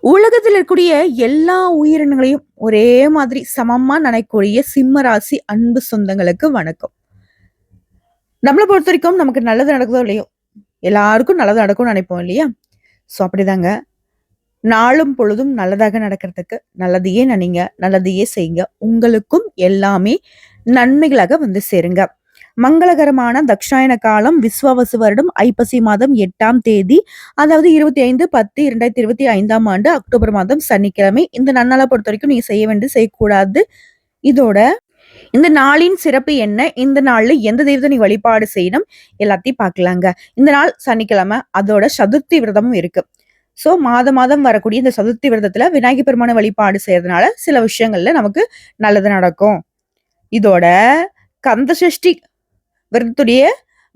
உலகத்தில் இருக்கக்கூடிய எல்லா உயிரினங்களையும் ஒரே மாதிரி சமமா நினைக்கக்கூடிய சிம்ம ராசி அன்பு சொந்தங்களுக்கு வணக்கம். நம்மளை பொறுத்த வரைக்கும் நமக்கு நல்லது நடக்குதோ இல்லையோ, எல்லாருக்கும் நல்லது நடக்கும்னு நினைப்போம் இல்லையா? ஸோ அப்படிதாங்க. நாளும் பொழுதும் நல்லதாக நடக்கிறதுக்கு நல்லதையே நினைங்க, நல்லதையே செய்யுங்க. உங்களுக்கும் எல்லாமே நன்மைகளாக வந்து சேருங்க. மங்களகரமான தக்ஷாயன காலம் விஸ்வாவசு வருடம் ஐப்பசி மாதம் எட்டாம் தேதி, அதாவது 25/10/2025ஆம் ஆண்டு அக்டோபர் மாதம் சனிக்கிழமை. இந்த நன்னலை பொறுத்த வரைக்கும் நீங்க செய்ய வேண்டியது, செய்யக்கூடாது. இதோட இந்த நாளின் சிறப்பு என்ன? இந்த நாள்ல எந்த தெய்வத்தை நீ வழிபாடு செய்யணும்? எல்லாத்தையும் பார்க்கலாங்க. இந்த நாள் சனிக்கிழமை. அதோட சதுர்த்தி விரதமும் இருக்கு. ஸோ மாதம் மாதம் வரக்கூடிய இந்த சதுர்த்தி விரதத்துல விநாயகர் பெருமான வழிபாடு செய்யறதுனால சில விஷயங்கள்ல நமக்கு நல்லது நடக்கும். இதோட கந்தசஷ்டி விரதத்துடைய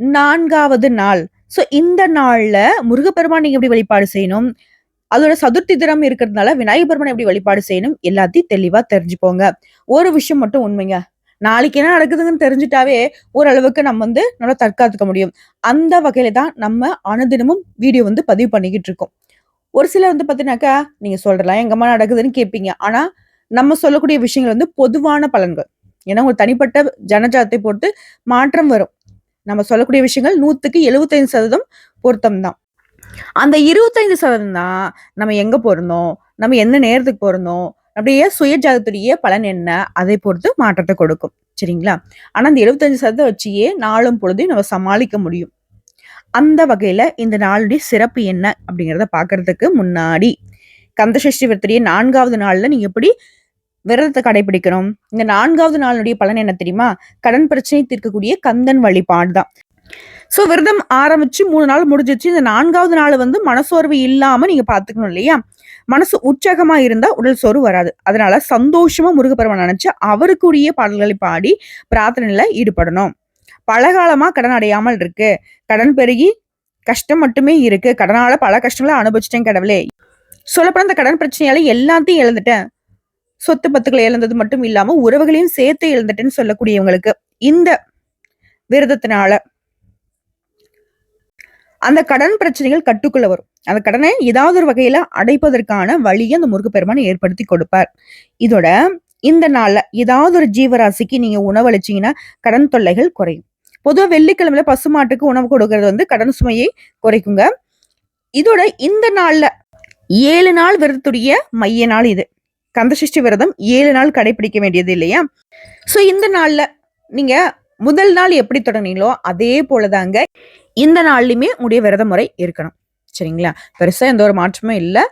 நான்காவது நாள். ஸோ இந்த நாளில் முருகப்பெருமான் நீங்கள் எப்படி வழிபாடு செய்யணும்? அதோட சதுர்த்தி தினம் இருக்கிறதுனால விநாயகபெருமானை எப்படி வழிபாடு செய்யணும்? எல்லாத்தையும் தெளிவாக தெரிஞ்சுக்கோங்க. ஒரு விஷயம் மட்டும் உண்மைங்க. நாளைக்கு என்ன நடக்குதுங்கன்னு தெரிஞ்சுட்டாவே ஓரளவுக்கு நம்ம வந்து நல்லா தற்காத்துக்க முடியும். அந்த வகையில தான் நம்ம அனுதினமும் வீடியோ வந்து பதிவு பண்ணிக்கிட்டு இருக்கோம். ஒரு சிலர் வந்து பார்த்தீங்கன்னாக்கா, நீங்கள் சொல்கிறலாம் எங்கம்மா நடக்குதுன்னு கேட்பீங்க. ஆனால் நம்ம சொல்லக்கூடிய விஷயங்கள் வந்து பொதுவான பலன்கள். ஏன்னா, ஒரு தனிப்பட்ட ஜனஜாத்தை பொறுத்து மாற்றம் வரும். நம்ம சொல்லக்கூடிய விஷயங்கள் 100க்கு 75% பொருத்தம் தான். அந்த 25% தான் நம்ம எங்க பொறந்தோம்? நம்ம எந்த நேரத்துக்கு பொருந்தோம் அப்படியே சுயஜாதத்துடைய பலன் என்ன? அதை பொறுத்து மாற்றத்தை கொடுக்கும். சரிங்களா? ஆனா, அந்த 75% வச்சியே நாளும் பொழுதையும் நம்ம சமாளிக்க முடியும். அந்த வகையில இந்த நாளுடைய சிறப்பு என்ன? அப்படிங்கிறத பார்க்கறதுக்கு முன்னாடி, கந்தசஷ்டி விரதத்துடைய 4வது நாள்ல நீங்க எப்படி விரதத்தை கடைபிடிக்கணும்? இந்த நான்காவது நாளுடைய பலன் என்ன தெரியுமா? கடன் பிரச்சனை தீர்க்கக்கூடிய கந்தன் வழிபாடு தான். ஸோ விரதம் ஆரம்பிச்சு மூணு நாள் முடிஞ்சிச்சு இந்த நான்காவது நாள் வந்து மனசோர்வு இல்லாம நீங்க பார்த்துக்கணும் இல்லையா? மனசு உற்சாகமா இருந்தா உடல் சோர்வு வராது. அதனால சந்தோஷமா முருகப்பெருமான் நினைச்சு அவருக்குரிய பாடல்களை பாடி பிரார்த்தனையில ஈடுபடணும். பலகாலமா கடன் அடையாமல் இருக்கு. கடன் பெருகி கஷ்டம் மட்டுமே இருக்கு. கடனால பல கஷ்டங்களை அனுபவிச்சிட்டேன் கடவுளே. சொல்லப்போனா இந்த கடன் பிரச்சனையால எல்லாத்தையும் இழந்துட்டேன். சொத்து பத்துக்களை இழந்தது மட்டும் இல்லாம உறவுகளையும் சேர்த்து இழந்துட்டேன்னு சொல்லக்கூடியவங்களுக்கு இந்த விரதத்தினால அந்த கடன் பிரச்சனைகள் கட்டுக்குள்ள வரும். அந்த கடனை ஏதாவது ஒரு வகையில அடைப்பதற்கான வழியை அந்த முருகப்பெருமான் ஏற்படுத்தி கொடுப்பார். இதோட இந்த நாள்ல ஏதாவது ஒரு ஜீவராசிக்கு நீங்க உணவளிச்சீங்கன்னா, கடன் தொல்லைகள் குறையும். பொதுவாக வெள்ளிக்கிழமையில பசுமாட்டுக்கு உணவு கொடுக்கறது வந்து கடன் சுமையை குறைக்குங்க. இதோட இந்த நாள்ல ஏழு நாள் விரதத்துடைய மைய நாள் இது. கந்தசஷ்டி விரதம் ஏழு நாள் கடைபிடிக்க வேண்டியது இல்லையா? ஸோ இந்த நாளில் நீங்கள் முதல் நாள் எப்படி தொடங்குனீங்களோ, அதே போல தாங்க இந்த நாள்லையுமே உங்களுடைய விரத முறை இருக்கணும். சரிங்களா? பெருசாக எந்த ஒரு மாற்றமும் இல்லை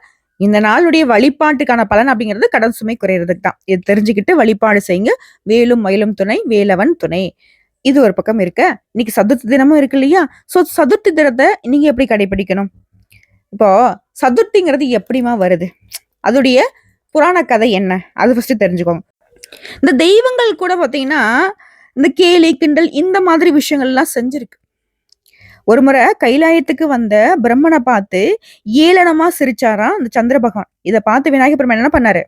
இந்த நாளுடைய வழிபாட்டுக்கான பலன் அப்படிங்கிறது கடன் சுமை குறையிறதுக்கு தான். இது தெரிஞ்சுக்கிட்டு வழிபாடு செய்யுங்க. வேலும் மயிலும் துணை, வேலவன் துணை. இது ஒரு பக்கம் இருக்க, இன்னைக்கு சதுர்த்தி தினமும் இருக்கு இல்லையா? ஸோ சதுர்த்தி தினத்தை நீங்க எப்படி கடைபிடிக்கணும்? இப்போ சதுர்த்திங்கிறது எப்படிம்மா வருது? அதோடைய புராண கதை என்ன? அது ஃபர்ஸ்ட் தெரிஞ்சுக்கோங்க. இந்த தெய்வங்கள் கூட பார்த்தீங்கன்னா, இந்த கேலி, கிண்டல் இந்த மாதிரி விஷயங்கள்லாம் செஞ்சிருக்கு. ஒரு முறை கைலாயத்துக்கு வந்த பிரம்மனை பார்த்து ஏளனமா சிரிச்சாராம் அந்த சந்திர பகவான். இதை பார்த்து விநாயகர் பிரம்மன் என்ன பண்ணாரு?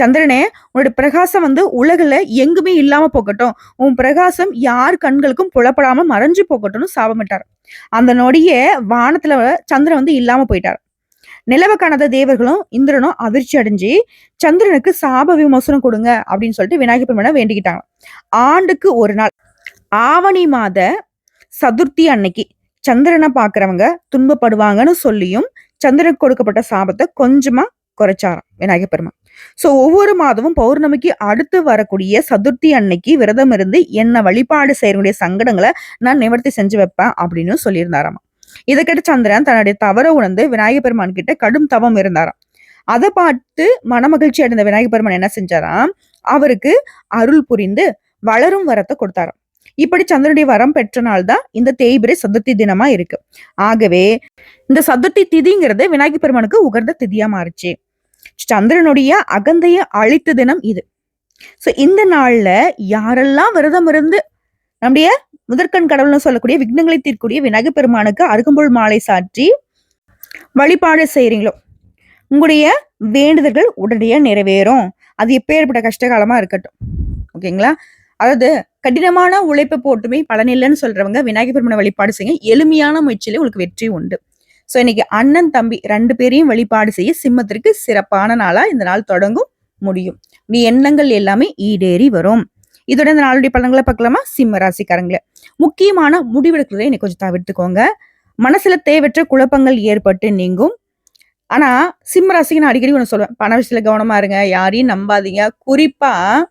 சந்திரனே, உன்னோட பிரகாசம் வந்து உலகில் எங்குமே இல்லாம போகட்டும். உன் பிரகாசம் யார் கண்களுக்கும் புலப்படாம மறைஞ்சு போகட்டும்னு சாபமிட்டார். அந்த நொடியே வானத்துல சந்திரன் வந்து இல்லாம போயிட்டார். நிலவை காணாத தேவர்களும், இந்திரனும் அதிர்ச்சி அடைஞ்சு, சந்திரனுக்கு சாப விமோசனம் கொடுங்க அப்படின்னு சொல்லிட்டு விநாயகர் பெருமான வேண்டிக்கிட்டாங்க. ஆண்டுக்கு ஒரு நாள் ஆவணி மாத சதுர்த்தி அன்னைக்கு சந்திரனை பார்க்கிறவங்க துன்பப்படுவாங்கன்னு சொல்லியும், சந்திரனுக்கு கொடுக்கப்பட்ட சாபத்தை கொஞ்சமா குறைச்சாராம் விநாயகர் பெருமான். ஸோ ஒவ்வொரு மாதமும் பௌர்ணமிக்கு அடுத்து வரக்கூடிய சதுர்த்தி அன்னைக்கு விரதம் இருந்து என்ன வழிபாடு செய்யக்கூடிய சங்கடங்களை நான் நிவர்த்தி செஞ்சு வைப்பேன் அப்படின்னு சொல்லியிருந்தாராமா. இதை கேட்டு சந்திரன் தன்னுடைய தவற உணர்ந்து விநாயகர் பெருமான் கிட்ட கடும் தவம் இருந்தாராம். அதை பார்த்து மனமகிழ்ச்சி அடைந்த விநாயகர் பெருமான் என்ன செஞ்சாராம், அவருக்கு அருள் புரிந்து வளரும் வரத்தை கொடுத்தாராம். இப்படி சந்திரனுடைய வரம் பெற்ற நாள் தான் இந்த தேய்பிறை சதுர்த்தி தினமா இருக்கு. ஆகவே இந்த சதுர்த்தி திதிங்கிறது விநாயகர் பெருமானுக்கு உகந்த திதியா மாறுச்சு. சந்திரனுடைய அகந்தைய அழித்த தினம் இது. ஸோ இந்த நாள்ல யாரெல்லாம் விரதம் இருந்து நம்முடைய முதற்கண் கடவுள்னு சொல்லக்கூடிய விக்னங்களை தீர்க்கக்கூடிய விநாயகர் பெருமானுக்கு அருகம்புல் மாலை சாற்றி வழிபாடு செய்கிறீங்களோ உங்களுடைய வேண்டுதல்கள் உடனடியாக நிறைவேறும். அது எப்பேற்பட்ட கஷ்டகாலமாக இருக்கட்டும். ஓகேங்களா? அதாவது கடினமான உழைப்பை போட்டுமே பலன் இல்லன்னு சொல்றவங்க விநாயகர் வழிபாடு செய்ய எளிமையான முயற்சியிலே உங்களுக்கு வெற்றி உண்டு. ஸோ இன்னைக்கு அண்ணன் தம்பி ரெண்டு பேரையும் வழிபாடு செய்ய சிம்மத்திற்கு சிறப்பான நாளா இந்த நாள் தொடங்கும் முடியும் நீ எண்ணங்கள் எல்லாமே ஈடேறி வரும் இதோட இந்த நாளுடைய பலன்களை பார்க்கலாமா? சிம்ம ராசிக்காரங்களே. முக்கியமான முடிவெடுக்கிறதை இன்னைக்கு கொஞ்சம் தவிர்த்துக்கோங்க. மனசுல தேவையற்ற குழப்பங்கள் ஏற்பட்டு நீங்கும். ஆனா சிம்ம ராசிக்கு நான் அடிக்கடி ஒன்று சொல்லுவேன். பண விஷயத்துல கவனமா இருங்க. யாரையும் நம்பாதீங்க. குறிப்பா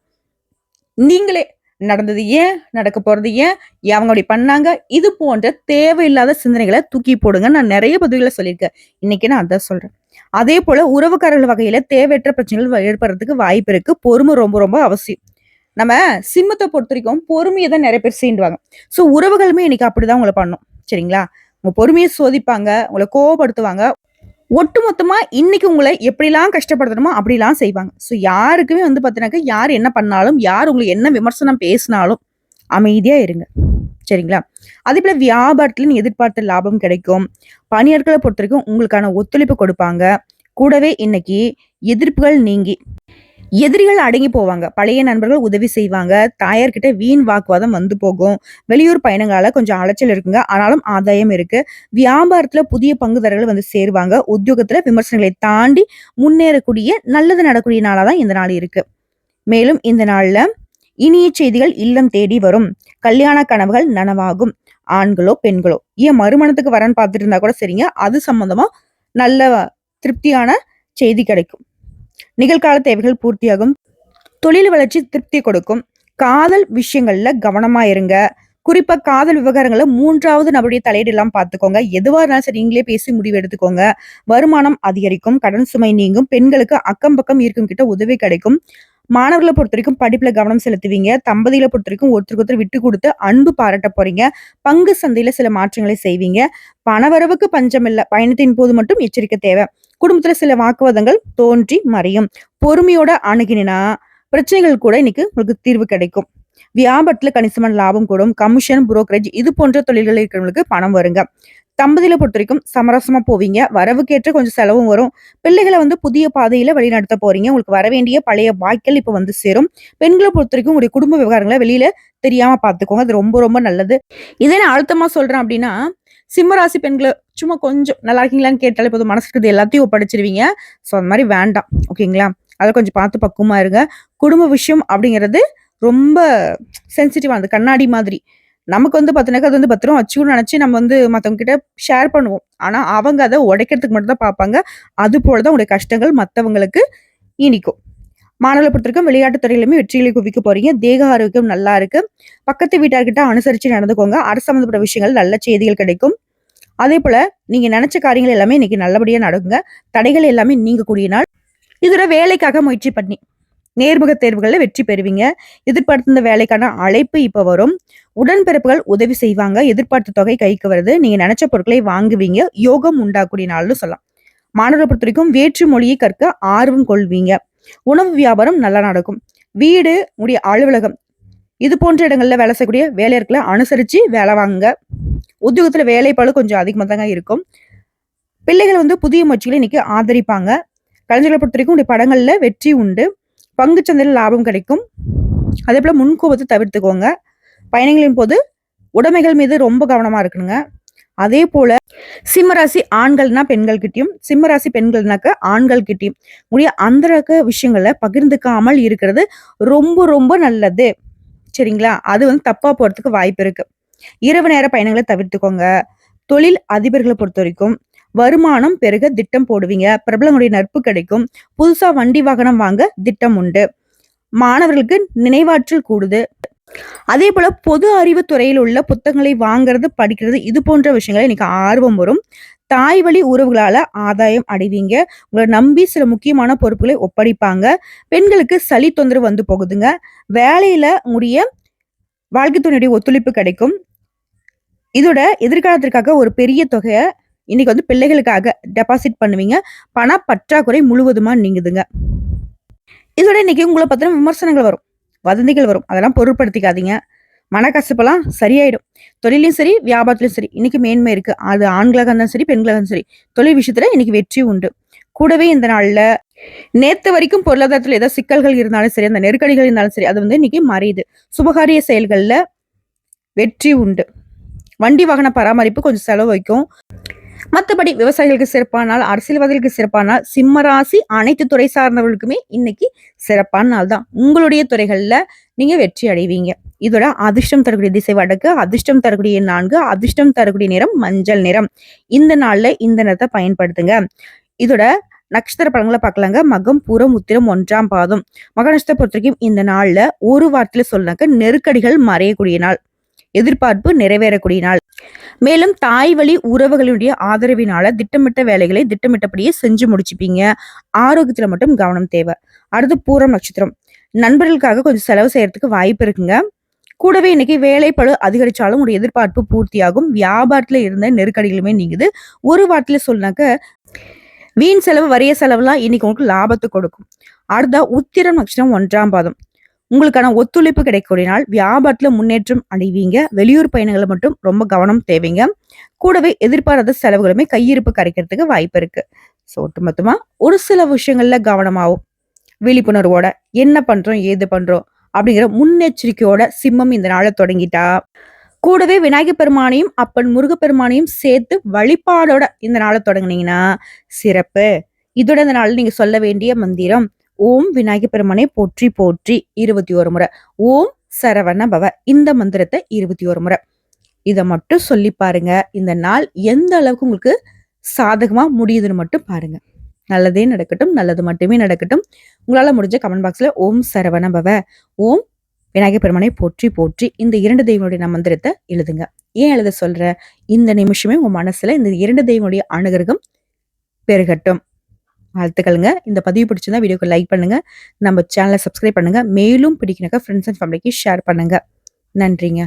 நீங்களே நடந்தது ஏன்? நடக்க போறது ஏன்? அவங்க அப்படி பண்ணாங்க? இது போன்ற தேவையில்லாத சிந்தனைகளை தூக்கி போடுங்க நான் நிறைய பதவிகளை சொல்லியிருக்கேன். இன்னைக்கு நான் அதான் சொல்றேன். அதே போல உறவுக்காரர்கள் வகையில தேவையற்ற பிரச்சனைகள் ஏற்படுறதுக்கு வாய்ப்பு இருக்கு. பொறுமை ரொம்ப ரொம்ப அவசியம். நம்ம சிம்மத்தை பொறுத்த வரைக்கும் பொறுமையை தான் நிறைய பேர் சீண்டுவாங்க. ஸோ உறவுகளுமே இன்னைக்கு அப்படிதான் உங்களை பண்ணும். சரிங்களா? உங்க பொறுமையை சோதிப்பாங்க உங்களை கோவப்படுத்துவாங்க. ஒட்டுமொத்தமா இன்னைக்கு உங்களை எப்படிலாம் கஷ்டப்படுத்தணுமோ அப்படிலாம் செய்வாங்க. ஸோ யாருக்குமே வந்து பார்த்தீங்கன்னாக்கா யார் என்ன பண்ணாலும் யார் உங்களுக்கு என்ன விமர்சனம் பேசினாலும் அமைதியாக இருங்க. சரிங்களா? அதே போல் வியாபாரத்துலேயும் எதிர்பார்த்த லாபம் கிடைக்கும். பணியாட்களை பொறுத்த வரைக்கும் உங்களுக்கான ஒத்துழைப்பு கொடுப்பாங்க. கூடவே இன்னைக்கு எதிர்ப்புகள் நீங்கி எதிரிகள் அடங்கி போவாங்க. பழைய நண்பர்கள் உதவி செய்வாங்க. தாயார்கிட்ட வீண் வாக்குவாதம் வந்து போகும். வெளியூர் பயணங்களால கொஞ்சம் அலைச்சல் இருக்குங்க. ஆனாலும் ஆதாயம் இருக்கு. வியாபாரத்துல புதிய பங்குதாரர்கள் வந்து சேருவாங்க. உத்தியோகத்துல விமர்சனங்களை தாண்டி முன்னேறக்கூடிய நல்லது நடக்கூடிய நாளாக தான் இந்த நாள் இருக்கு. மேலும் இந்த நாள்ல இனிய செய்திகள் இல்லம் தேடி வரும். கல்யாண கனவுகள் நனவாகும். ஆண்களோ பெண்களோ. ஏன் மறுமணத்துக்கு வரன்னு பார்த்துட்டு இருந்தா கூட சரிங்க. அது சம்பந்தமா நல்ல திருப்தியான செய்தி கிடைக்கும். நிகழ்கால தேவைகள் பூர்த்தியாகும். தொழில் வளர்ச்சி திருப்தி கொடுக்கும். காதல் விஷயங்கள்ல கவனமா இருங்க. குறிப்பா காதல் விவகாரங்களை மூன்றாவது நபருடைய தலையீடு எல்லாம் பார்த்துக்கோங்க. எதுவா இருந்தாலும் சரி நீங்களே பேசி முடிவு எடுத்துக்கோங்க. வருமானம் அதிகரிக்கும். கடன் சுமை நீங்கும். பெண்களுக்கு அக்கம் பக்கம் இருக்கும் கிட்ட உதவி கிடைக்கும். மாணவர்களை பொறுத்த வரைக்கும் படிப்புல கவனம் செலுத்துவீங்க. தம்பதிகளை பொறுத்த வரைக்கும் ஒருத்தருக்கு ஒருத்தர் விட்டு கொடுத்து அன்பு பாராட்ட போறீங்க. பங்கு சந்தையில சில மாற்றங்களை செய்வீங்க. பணவரவுக்கு பஞ்சம் இல்லை பயணத்தின் போது மட்டும் எச்சரிக்கை தேவை. குடும்பத்துல சில வாக்குவாதங்கள் தோன்றி மறையும். பொறுமையோட அணுகினா பிரச்சனைகள் கூட இன்னைக்கு உங்களுக்கு தீர்வு கிடைக்கும். வியாபாரத்துல கணிசமான லாபம் கூடும். கமிஷன் புரோக்கரேஜ் இது போன்ற தொழில்கள் இருக்கிறவங்களுக்கு பணம் வருங்க. தம்பதியில பொறுத்த வரைக்கும் சமரசமா போவீங்க. வரவுக்கேற்ற கொஞ்சம் செலவும் வரும். பிள்ளைகளை வந்து புதிய பாதையில வழிநடத்த போறீங்க. உங்களுக்கு வர வேண்டிய பழைய வாய்க்கள் இப்ப வந்து சேரும். பெண்களை பொறுத்த வரைக்கும் உங்களுடைய குடும்ப விவகாரங்களை வெளியில தெரியாம பாத்துக்கோங்க அது ரொம்ப ரொம்ப நல்லது. இதே நான் அழுத்தமா சொல்றேன் அப்படின்னா சிம்மராசி பெண்களை சும்மா கொஞ்சம் நல்லா இருக்கீங்களான்னு கேட்டாலே போதும். மனசுக்கு எல்லாத்தையும் ஒப்படைச்சிருவீங்க. ஸோ அந்த மாதிரி வேண்டாம். ஓகேங்களா? அதை கொஞ்சம் பார்த்து பக்குவமாக இருங்க. குடும்ப விஷயம் அப்படிங்கிறது ரொம்ப சென்சிட்டிவானது கண்ணாடி மாதிரி. நமக்கு வந்து பார்த்தீங்கன்னாக்கா அது வந்து பத்திரம் வச்சுக்கணும்னு நினச்சி நம்ம வந்து மற்றவங்க கிட்ட ஷேர் பண்ணுவோம். ஆனால் அவங்க அதை உடைக்கிறதுக்கு மட்டும் தான் பார்ப்பாங்க. அது போல தான் உங்களுடைய கஷ்டங்கள் மற்றவங்களுக்கு இனிக்கும். மாநிலப்பட்டிருக்கும் பொறுத்தவரைக்கும் துறையிலுமே வெற்றிகளை குவிக்க போறீங்க. தேக ஆரோக்கியம் நல்லா இருக்கு. பக்கத்து வீட்டார்கிட்ட அனுசரிச்சு நடந்துக்கோங்க. அரசு சம்பந்தப்பட்ட விஷயங்கள் நல்ல செய்திகள் கிடைக்கும். அதே போல நீங்க நினைச்ச காரியங்கள் எல்லாமே இன்னைக்கு நல்லபடியா நடக்குங்க. தடைகள் எல்லாமே நீங்கக்கூடிய நாள். இதோட வேலைக்காக முயற்சி பண்ணி நேர்முக தேர்வுகளில் வெற்றி பெறுவீங்க. எதிர்பார்த்திருந்த வேலைக்கான அழைப்பு இப்போ வரும். உடன்பிறப்புகள் உதவி செய்வாங்க. எதிர்பார்த்த தொகை கைக்கு வருது. நீங்க நினைச்ச பொருட்களை வாங்குவீங்க. யோகம் உண்டாக்கூடிய நாள்னு சொல்லலாம். மாணவர்களை பொறுத்த வரைக்கும் வேற்று மொழியை கற்க ஆர்வம் கொள்வீங்க. உணவு வியாபாரம் நல்லா நடக்கும். வீடு உடைய அலுவலகம் இது போன்ற இடங்கள்ல வேலை செய்யக்கூடிய வேலையாட்களை அனுசரிச்சு வேலை வாங்குங்க. உத்தியோகத்துல வேலைப்பாடு கொஞ்சம் அதிகமாக தாங்க இருக்கும். பிள்ளைகள் வந்து புதிய முயற்சிகளை இன்னைக்கு ஆதரிப்பாங்க. கலைஞர்களை பொறுத்த வரைக்கும் உடைய படங்கள்ல வெற்றி உண்டு. பங்கு சந்தையில் லாபம் கிடைக்கும். அதே போல முன்கோபத்தை தவிர்த்துக்கோங்க. பயணங்களின் போது உடைமைகள் மீது ரொம்ப கவனமா இருக்கணுங்க. அதே போல சிம்மராசி ஆண்கள்னா பெண்கள்கிட்டயும் சிம்மராசி பெண்கள்னாக்க ஆண்கள் கிட்டயும் உடைய அந்த விஷயங்களை பகிர்ந்துக்காமல் இருக்கிறது ரொம்ப ரொம்ப நல்லது. சரிங்களா? அது வந்து தப்பா போறதுக்கு வாய்ப்பு இருக்கு. இரவு நேர பயணங்களை தவிர்த்துக்கோங்க. தொழில் அதிபர்களை பொறுத்த வரைக்கும் வருமானம் பெருக திட்டம் போடுவீங்க. பிரபலங்களுடைய நட்பு கிடைக்கும். புதுசா வண்டி வாகனம் வாங்க திட்டம் உண்டு. மாணவர்களுக்கு நினைவாற்றல் கூடுது. அதே போல பொது அறிவு துறையில் உள்ள புத்தகங்களை வாங்குறது படிக்கிறது இது போன்ற விஷயங்களை இன்னைக்கு ஆர்வம் வரும். தாய் வழி உறவுகளால ஆதாயம் அடைவீங்க. உங்களை நம்பி சில முக்கியமான பொறுப்புகளை ஒப்படைப்பாங்க. பெண்களுக்கு சளி தொந்தரவு வந்து போகுதுங்க. வேலையில உடைய வாழ்க்கை துணையுடைய ஒத்துழைப்பு கிடைக்கும். இதோட எதிர்காலத்திற்காக ஒரு பெரிய தொகையை இன்னைக்கு வந்து பிள்ளைகளுக்காக டெபாசிட் பண்ணுவீங்க. பண பற்றாக்குறை முழுவதுமா நீங்குதுங்க. இதோட இன்னைக்கு உங்களை பத்தின விமர்சனங்கள் வரும். வதந்திகள் வரும். அதெல்லாம் பொருட்படுத்திக்காதீங்க. மனக்கசப்பெல்லாம் சரியாயிடும். தொழிலையும் சரி வியாபாரத்திலையும் சரி இன்னைக்கு மேன்மை இருக்கு. அது ஆண்களாக இருந்தாலும் சரி பெண்களாக இருந்தாலும் சரி தொழில் விஷயத்துல இன்னைக்கு வெற்றி உண்டு. கூடவே இந்த நாள்ல நேத்து வரைக்கும் பொருளாதாரத்தில் ஏதாவது சிக்கல்கள் இருந்தாலும் சரி அந்த நெருக்கடிகள் இருந்தாலும் சரி அது வந்து இன்னைக்கு மறையுது சுபகாரிய செயல்களில் வெற்றி உண்டு. வண்டி வாகன பராமரிப்பு கொஞ்சம் செலவு வைக்கும் மத்தபடி விவசாயிகளுக்கு சிறப்பான நாள், அரசியல்வாதிகளுக்கு சிறப்பான சிம்மராசி சிம்ம ராசி அனைத்து துறை சார்ந்தவர்களுக்குமே இன்னைக்கு சிறப்பான நாள் தான். உங்களுடைய துறைகள்ல நீங்க வெற்றி அடைவீங்க. இதோட அதிர்ஷ்டம் தரக்கூடிய திசை வடக்கு, அதிர்ஷ்டம் தரக்கூடிய நான்கு அதிர்ஷ்டம் தரக்கூடிய நிறம் மஞ்சள் நிறம். இந்த நாள்ல இந்த நிறத்த பயன்படுத்துங்க. இதோட நட்சத்திர பழங்களை பார்க்கலாங்க. மகம், பூரம், உத்திரம் ஒன்றாம் பாதம். மக பொறுத்த பொறுத்தவரைக்கும் இந்த நாள்ல ஒரு வார்த்தையில சொல்லாக்க நெருக்கடிகள் மறையக்கூடிய நாள். எதிர்பார்ப்பு நிறைவேறக்கூடிய நாள். மேலும் தாய் வழி உறவுகளுடைய ஆதரவினால திட்டமிட்ட வேலைகளை திட்டமிட்டபடியே செஞ்சு முடிச்சுப்பீங்க. ஆரோக்கியத்துல மட்டும் கவனம் தேவை. அடுத்து பூரம் நட்சத்திரம். நண்பர்களுக்காக கொஞ்சம் செலவு செய்யறதுக்கு வாய்ப்பு இருக்குங்க. கூடவே இன்னைக்கு வேலைப்பழு அதிகரிச்சாலும் உங்களுடைய எதிர்பார்ப்பு பூர்த்தியாகும். வியாபாரத்துல இருந்த நெருக்கடிகளுமே நீங்குது. ஒரு வார்த்தையில சொன்னாக்க வீண் செலவு, வரிய செலவுலாம் இன்னைக்கு உங்களுக்கு லாபத்தை கொடுக்கும். அடுத்ததா உத்திரம் நட்சத்திரம் ஒன்றாம் பாதம். உங்களுக்கான ஒத்துழைப்பு கிடைக்கக்கூடிய நாள். வியாபாரத்தில் முன்னேற்றம் அடைவீங்க. வெளியூர் பயணங்களை மட்டும் ரொம்ப கவனம் தேவைங்க. கூடவே எதிர்பாராத செலவுகளுமே கையிருப்பு கரைக்கிறதுக்கு வாய்ப்பு இருக்கு. ஸோ ஒட்டுமொத்தமா ஒரு சில விஷயங்கள்ல கவனமாகும் விழிப்புணர்வோட என்ன பண்றோம், ஏது பண்றோம் அப்படிங்கிற முன்னெச்சரிக்கையோட சிம்மம் இந்த நாளை தொடங்கிட்டா, கூடவே விநாயகர் பெருமானையும், அப்பன் முருகப்பெருமானையும் சேர்த்து வழிபாடோட இந்த நாளை தொடங்கினீங்கன்னா சிறப்பு. இதோட இந்த நாள் நீங்க சொல்ல வேண்டிய மந்திரம், ஓம் விநாயகர் பெருமனை போற்றி போற்றி 21 முறை. ஓம் சரவண பவ இந்த மந்திரத்தை இருபத்தி ஒரு முறை. இதை மட்டும் சொல்லி பாருங்க. இந்த நாள் எந்த அளவுக்கு உங்களுக்கு சாதகமா முடியுதுன்னு மட்டும் பாருங்க. நல்லதே நடக்கட்டும். நல்லது மட்டுமே நடக்கட்டும். உங்களால முடிஞ்ச கமெண்ட் பாக்ஸ்ல ஓம் சரவண பவ, ஓம் விநாயகர் பெருமனை போற்றி போற்றி இந்த இரண்டு தெய்வங்களுடைய மந்திரத்தை எழுதுங்க. ஏன் எழுத சொல்ற இந்த நிமிஷமே உங்க மனசுல இந்த இரண்டு தெய்வங்களுடைய அனுகிரகம் பெருகட்டும். வாழ்த்துக்களுங்க இந்த பதிவு பிடிச்சிருந்தா வீடியோக்கு லைக் பண்ணுங்க. நம்ம சேனலை சப்ஸ்கிரைப் பண்ணுங்க. மேலும் பிடிக்குனாக்கா ஃப்ரெண்ட்ஸ் அண்ட் ஃபேமிலிக்கு ஷேர் பண்ணுங்க. நன்றிங்க.